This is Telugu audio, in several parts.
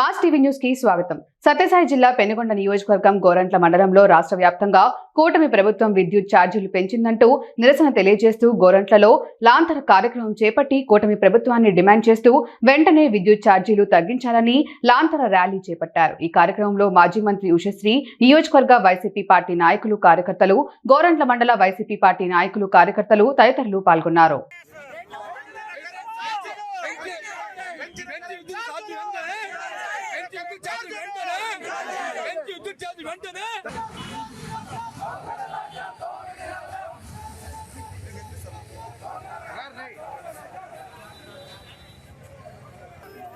మాస్ టీవీ న్యూస్కి స్వాగతం. సత్యసాయి జిల్లా పెనుగొండ నియోజకవర్గం గోరంట్ల మండలంలో రాష్ట్ర వ్యాప్తంగా కూటమి ప్రభుత్వం విద్యుత్ ఛార్జీలు పెంచిందంటూ నిరసన తెలియజేస్తూ గోరంట్లలో లాంతర కార్యక్రమం చేపట్టి కూటమి ప్రభుత్వాన్ని డిమాండ్ చేస్తూ వెంటనే విద్యుత్ ఛార్జీలు తగ్గించాలని లాంతర ర్యాలీ చేపట్టారు. ఈ కార్యక్రమంలో మాజీ మంత్రి ఉషశ్రీ నియోజకవర్గ వైసీపీ పార్టీ నాయకులు కార్యకర్తలు గోరంట్ల మండల వైసీపీ పార్టీ నాయకులు కార్యకర్తలు తదితరులు పాల్గొన్నారు పెంచి పెంచి విద్యుత్ ఛార్జీ వెంటనే పెంచి విద్యుత్ ఛార్జీ వెంటనే పెంచి విద్యుత్ ఛార్జీ వెంటనే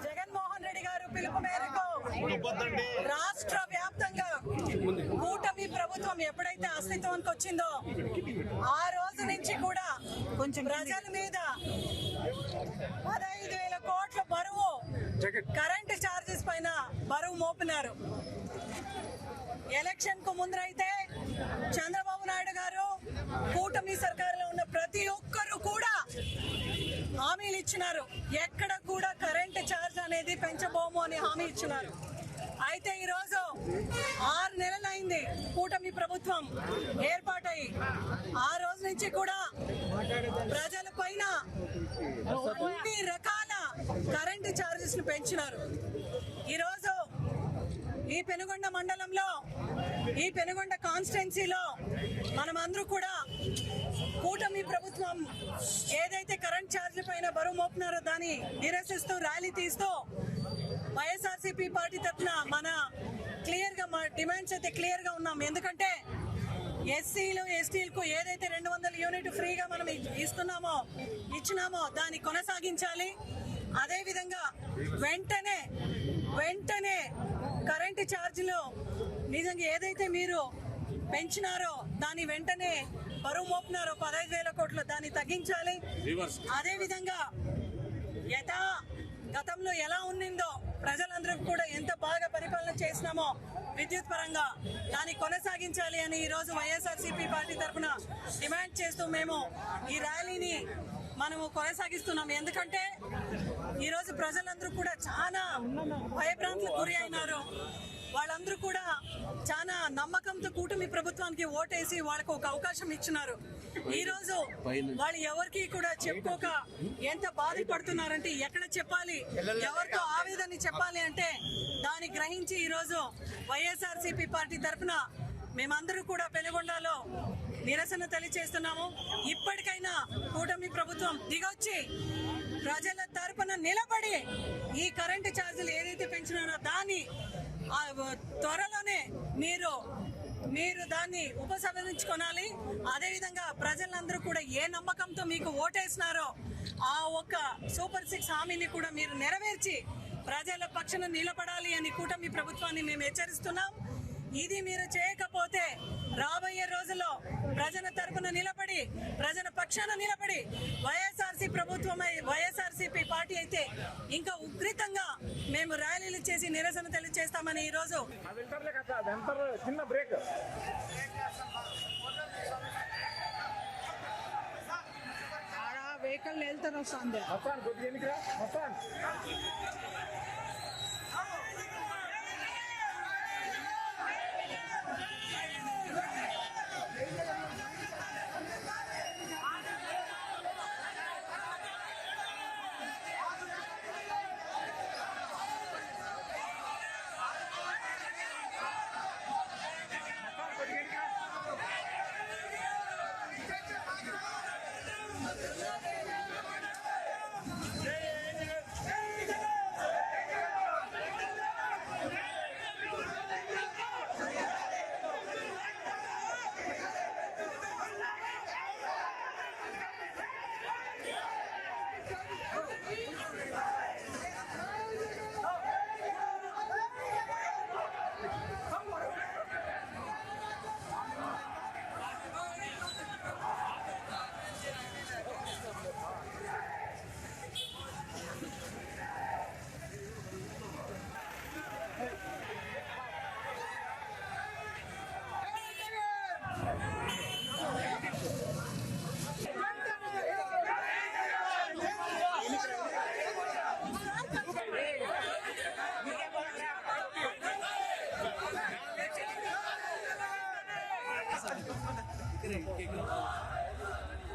జగన్మోహన్ రెడ్డి గారు పిలుపు మేరకు రాష్ట్ర వ్యాప్తంగా కూటమి ప్రభుత్వం ఎప్పుడైతే అస్తిత్వానికి వచ్చిందో ఆ రోజు నుంచి కూడా కొంచెం ప్రజల మీద పదహైదు వేల కోట్ల బరువు కరెంటు ఛార్జెస్ పైన బరువు మోపినారు. ఎలక్షన్కు ముందరైతే చంద్రబాబు నాయుడు గారు కూటమి సర్కారులో ఉన్న ప్రతి ఒక్కరు కూడా హామీలు ఇచ్చినారు. ఎక్కడ కూడా కరెంట్ ఛార్జ్ అనేది పెంచబోము అని హామీ ఇచ్చినారు. అయితే ఈరోజు ఆరు నెలలైంది కూటమి ప్రభుత్వం ఏర్పాటై. ఆ రోజు నుంచి కూడా ప్రజల పైన అన్ని రకాల కరెంటు ఛార్జెస్ను పెంచినారు. ఈరోజు ఈ పెనుగొండ మండలం ఈ పెనుగొండ కాన్స్టిట్యున్సీలో మనమందరూ కూడా కూటమి ప్రభుత్వం ఏదైతే కరెంట్ ఛార్జ్ పైన బరువు మోపునారో దాన్ని నిరసిస్తూ ర్యాలీ తీస్తూ వైఎస్ఆర్సీపీ పార్టీ తరఫున మన క్లియర్గా మా డిమాండ్స్ అయితే క్లియర్గా ఉన్నాం. ఎందుకంటే ఎస్సీలు ఎస్టీలకు ఏదైతే రెండు వందల యూనిట్ ఫ్రీగా మనం ఇస్తున్నామో ఇచ్చినామో దాన్ని కొనసాగించాలి. అదేవిధంగా వెంటనే వెంటనే కరెంటు ఛార్జీలు నిజంగా ఏదైతే మీరు పెంచినారో దాన్ని వెంటనే బరువు మోపినారో పదహైదు వేల కోట్లు దాన్ని తగ్గించాలి. అదే విధంగా యథా గతంలో ఎలా ఉన్నిందో ప్రజలందరూ కూడా ఎంత బాగా పరిపాలన చేసినామో విద్యుత్ పరంగా దాన్ని కొనసాగించాలి అని ఈ రోజు వైఎస్ఆర్సీపీ పార్టీ తరఫున డిమాండ్ చేస్తూ మేము ఈ ర్యాలీని మనము కొనసాగిస్తున్నాం. ఎందుకంటే ఈ రోజు ప్రజలందరూ కూడా చాలా భయభ్రాంతులకు గురి అయినారు. వాళ్ళందరూ కూడా చాలా నమ్మకంతో కూటమి ప్రభుత్వానికి ఓటేసి వాళ్ళకు ఒక అవకాశం ఇచ్చినారు. ఈ రోజు వాళ్ళు ఎవరికి కూడా చెప్పుకోక ఎంత బాధపడుతున్నారంటే ఎక్కడ చెప్పాలి? ఎవరితో ఆవేదన చెప్పాలి అంటే దాన్ని గ్రహించి ఈ రోజు వైఎస్ఆర్సీపీ పార్టీ తరఫున మేమందరూ కూడా పెనుగొండలో నిరసన తెలియచేస్తున్నాము. ఇప్పటికైనా కూటమి ప్రభుత్వం దిగొచ్చి ప్రజల తరపున నిలబడి ఈ కరెంటు ఛార్జీలు ఏదైతే పెంచినారో దాన్ని త్వరలోనే మీరు మీరు దాన్ని ఉపసంహరించుకోనాలి. అదేవిధంగా ప్రజలందరూ కూడా ఏ నమ్మకంతో మీకు ఓటేసినారో ఆ ఒక్క సూపర్ సిక్స్ హామీని కూడా మీరు నెరవేర్చి ప్రజల పక్షాన నిలబడాలి అని కూటమి ప్రభుత్వాన్ని మేము హెచ్చరిస్తున్నాం. ఇది మీరు చేయకపోతే రాబోయే రోజుల్లో ప్రజల తరపున నిలబడి ప్రజల పక్షాన నిలబడి వైఎస్ఆర్సీ ప్రభుత్వమై వైఎస్ఆర్సీపీ పార్టీ అయితే ఇంకా ఉగ్రితంగా మేము ర్యాలీలు చేసి నిరసన తెలియజేస్తామని ఈ రోజు చిన్న బ్రేక్ వెహికల్ వెళ్తాను వస్తుంది